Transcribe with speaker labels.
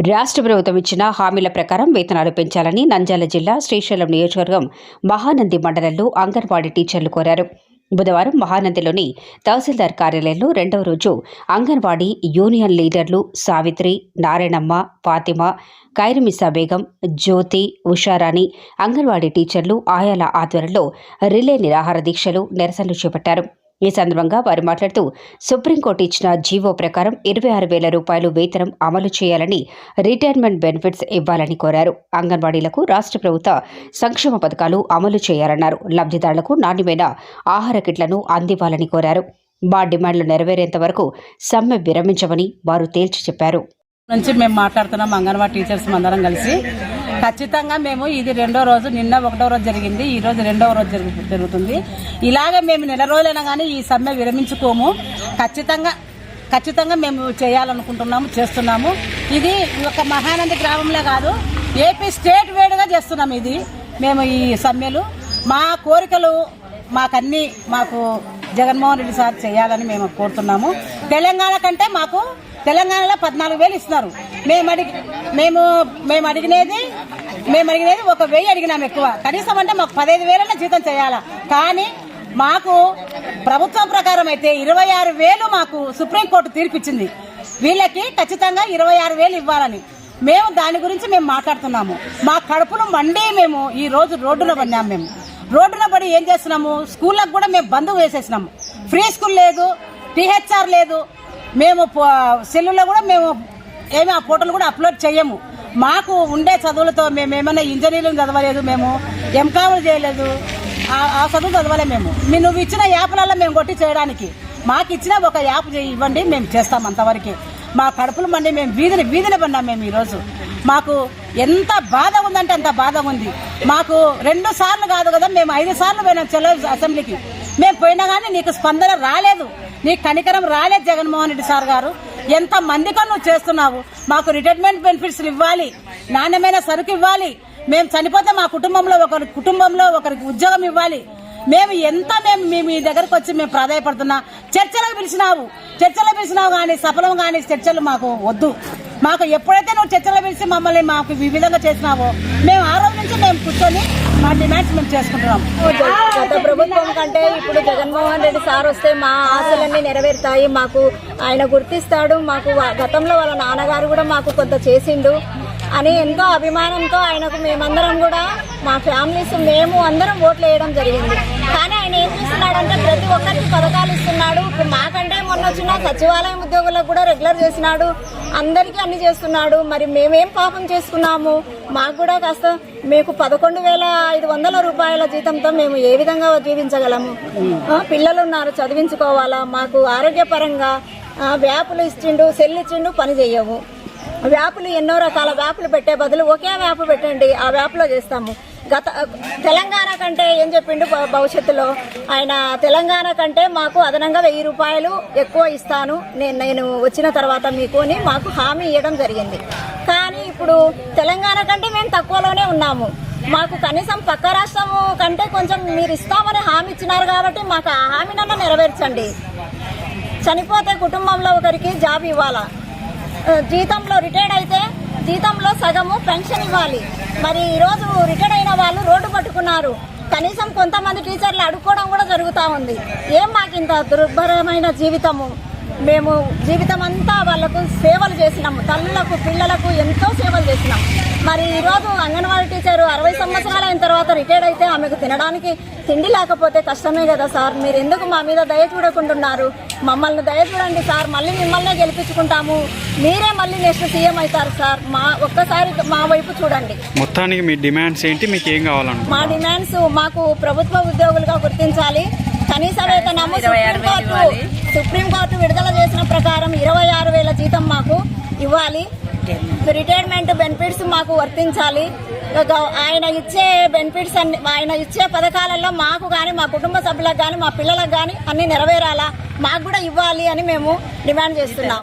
Speaker 1: రాష్ట్ర ప్రభుత్వం ఇచ్చిన హామీల ప్రకారం వేతనాలు పెంచాలని నంద్యాల జిల్లా శ్రీశైలం నియోజకవర్గం మహానంది మండలంలో అంగన్వాడీ టీచర్లు కోరారు. బుధవారం మహానందిలోని తహసీల్దార్ కార్యాలయంలో రెండవ రోజు అంగన్వాడీ యూనియన్ లీడర్లు సావిత్రి నారాయణమ్మ ఫాతిమా ఖైరుమిసా బేగం జ్యోతి ఉషారాణి అంగన్వాడీ టీచర్లు ఆయాల ఆధ్వర్యంలో రిలే నిరాహార దీక్షలు నిరసనలు చేపట్టారు. ఈ సందర్భంగా వారు మాట్లాడుతూ సుప్రీంకోర్టు ఇచ్చిన జీవో ప్రకారం ఇరవై ఆరు వేల రూపాయలు వేతనం అమలు చేయాలని రిటైర్మెంట్ బెనిఫిట్స్ ఇవ్వాలని కోరారు. అంగన్వాడీలకు రాష్ట్ర ప్రభుత్వ సంక్షేమ పథకాలు అమలు చేయాలన్నారు. లబ్ధిదారులకు నాణ్యమైన ఆహార కిట్లను అందివ్వాలని కోరారు. మా డిమాండ్లు నెరవేరేంత వరకు సమ్మె విరమించమని వారు తేల్చి చెప్పారు.
Speaker 2: నుంచి మేము మాట్లాడుతున్నాం అంగన్వాడీ టీచర్స్ అందరం కలిసి. ఖచ్చితంగా మేము ఇది రెండో రోజు నిన్న ఒకటో రోజు జరిగింది ఈ రోజు రెండవ రోజు జరుగు- జరుగుతుంది. ఇలాగే మేము నెల రోజులైనా కానీ ఈ సమ్మె విరమించుకోము. ఖచ్చితంగా ఖచ్చితంగా మేము చేయాలనుకుంటున్నాము చేస్తున్నాము. ఇది ఒక మహానంది గ్రామంలో కాదు ఏపీ స్టేట్ వేడుగా చేస్తున్నాం ఇది మేము ఈ సమ్మెలు. మా కోరికలు మాకన్నీ మాకు జగన్మోహన్ రెడ్డి సార్ చేయాలని మేము కోరుతున్నాము. తెలంగాణ కంటే మాకు తెలంగాణలో పద్నాలుగు వేలు ఇస్తున్నారు. మేము అడిగి మేము మేము అడిగినది మేము అడిగినది ఒక వెయ్యి అడిగినాం ఎక్కువ. కనీసం అంటే మాకు పదహైదు వేలన్నా జీతం చేయాలా? కానీ మాకు ప్రభుత్వం ప్రకారం అయితే ఇరవై ఆరు వేలు మాకు సుప్రీంకోర్టు తీర్పిచ్చింది. వీళ్ళకి ఖచ్చితంగా ఇరవై ఆరు వేలు ఇవ్వాలని. మేము దాని గురించి మేము మాట్లాడుతున్నాము. మా కడుపును మండి మేము ఈ రోజు రోడ్డున పడినాము మేము. రోడ్డున పడి ఏం చేస్తున్నాము? స్కూళ్ళకు కూడా మేము బంద్ వేసేసినాము. ఫ్రీ స్కూల్ లేదు టీహెచ్ఆర్ లేదు. మేము పో- సెల్లులో కూడా మేము ఏమి ఆ ఫోటోలు కూడా అప్లోడ్ చేయము మాకు ఉండే చదువులతో మేము ఏమైనా ఇంజనీరింగ్ చదవలేదు మేము ఎంకాములు చేయలేదు. ఆ- చదువు చదవలే మేము. మీ నువ్వు ఇచ్చిన యాప్లలో మేము కొట్టి చేయడానికి. మాకు ఇచ్చిన ఒక యాప్ ఇవ్వండి మేము చేస్తాం అంతవరకు. మా కడుపులు మండి మేము వీధిని వీధిని పడినాం మేము ఈరోజు. మాకు ఎంత బాధ ఉందంటే అంత బాధ ఉంది. మాకు రెండు సార్లు కాదు కదా మేము ఐదు సార్లు పోయినాం చెల్ల అసెంబ్లీకి. మేము పోయినా కానీ నీకు స్పందన రాలేదు. నీకు కనికరం రాలేదు జగన్మోహన్ రెడ్డి సార్ గారు. ఎంత మందికో నువ్వు చేస్తున్నావు. మాకు రిటైర్మెంట్ బెనిఫిట్స్ ఇవ్వాలి. నాణ్యమైన సరుకు ఇవ్వాలి. మేము చనిపోతే మా కుటుంబంలో ఒకరి కుటుంబంలో ఒకరికి ఉద్యోగం ఇవ్వాలి. మేము ఎంత మేము మీ మీ దగ్గరకు వచ్చి మేము ప్రాధాయపడుతున్నా చర్చలకు పిలిచినావు. చర్చలు పిలిచినావు కానీ సఫలం కానీ చర్చలు మాకు వద్దు. మాకు ఎప్పుడైతే నువ్వు చర్చలు పిలిచి మమ్మల్ని మాకు ఈ విధంగా చేసినావో మేము ఆ రోజు నుంచి మేము కూర్చొని మా డిమాండ్స్ మేము చేసుకుంటున్నాం.
Speaker 3: గత ప్రభుత్వం కంటే ఇప్పుడు జగన్మోహన్ రెడ్డి సార్ వస్తే మా ఆశలన్నీ నెరవేరుతాయి. మాకు ఆయన గుర్తిస్తాడు. మాకు వా- గతంలో వాళ్ళ నాన్నగారు కూడా మాకు కొంత చేసిండు అని ఎంతో అభిమానంతో ఆయనకు మేమందరం కూడా మా ఫ్యామిలీస్ మేము అందరం ఓట్లు వేయడం జరిగింది. కానీ ఆయన ఏం చేస్తున్నాడంటే ప్రతి ఒక్కరికి పథకాలు ఇస్తున్నాడు వచ్చిన సచివాలయం ఉద్యోగులకు కూడా రెగ్యులర్ చేసినాడు. అందరికీ అన్ని చేస్తున్నాడు. మరి మేమేం పాపం చేసుకున్నాము? మాకు కూడా కాస్త మీకు పదకొండు వేల ఐదు వందల రూపాయల జీతంతో మేము ఏ విధంగా జీవించగలము? పిల్లలు ఉన్నారు చదివించుకోవాలా? మాకు ఆరోగ్యపరంగా వ్యాపులు ఇచ్చిండు సెల్ ఇచ్చిండు పని చేయవు వ్యాపులు ఎన్నో రకాల వ్యాపులు పెట్టే బదులు ఒకే వ్యాపు పెట్టండి. ఆ వ్యాపులో చేస్తాము. గత తెలంగాణ కంటే ఏం చెప్పిండు భవిష్యత్తులో? ఆయన తెలంగాణ కంటే మాకు అదనంగా వెయ్యి రూపాయలు ఎక్కువ ఇస్తాను. నేను నేను వచ్చిన తర్వాత మీకు అని మాకు హామీ ఇవ్వడం జరిగింది. కానీ ఇప్పుడు తెలంగాణ కంటే మేము తక్కువలోనే ఉన్నాము. మాకు కనీసం పక్క రాష్ట్రము కంటే కొంచెం మీరు ఇస్తామని హామీ ఇచ్చినారు కాబట్టి మాకు ఆ హామీనన్నా నెరవేర్చండి. చనిపోతే కుటుంబంలో ఒకరికి జాబ్ ఇవ్వాలా? జీతంలో రిటైర్డ్ అయితే జీతంలో సగము పెన్షన్ ఇవ్వాలి. మరి ఈరోజు రిటైర్డ్ అయిన వాళ్ళు కనీసం కొంతమంది టీచర్లు అడుక్కోవడం కూడా జరుగుతూ ఉంది. ఏం మాకు ఇంత దుర్భరమైన జీవితము? మేము జీవితం అంతా వాళ్ళకు సేవలు చేసినాము. తల్లులకు పిల్లలకు ఎంతో సేవలు చేసినాం మరి ఈరోజు అంగన్వాడీ టీచర్ అరవై సంవత్సరాలు అయిన తర్వాత రిటైర్డ్ అయితే ఆమెకు తినడానికి తిండి లేకపోతే కష్టమే కదా సార్. మీరు ఎందుకు మా మీద దయ చూడకుంటున్నారు? మమ్మల్ని దయ చూడండి సార్ మళ్ళీ మిమ్మల్నే గెలిపించుకుంటాము. మీరే మళ్ళీ నెక్స్ట్ సీఎం అవుతారు సార్. మా ఒక్కసారి మా వైపు చూడండి.
Speaker 4: మొత్తానికి మీ డిమాండ్స్ ఏంటి మీకు ఏం కావాలను
Speaker 3: మా డిమాండ్స్ మాకు ప్రభుత్వ ఉద్యోగులుగా గుర్తించాలి. కనీస వేతనము సుప్రీంకోర్టు సుప్రీంకోర్టు విడుదల చేసిన ప్రకారం ఇరవై ఆరు వేల జీతం మాకు ఇవ్వాలి. రిటైర్మెంట్ బెనిఫిట్స్ మాకు వర్తించాలి. ఒక ఆయన ఇచ్చే బెనిఫిట్స్ అన్ని ఆయన ఇచ్చే పథకాలలో మాకు కానీ మా కుటుంబ సభ్యులకు కానీ మా పిల్లలకు కానీ అన్ని నెరవేరాలా? మాకు కూడా ఇవ్వాలి అని మేము డిమాండ్ చేస్తున్నాం.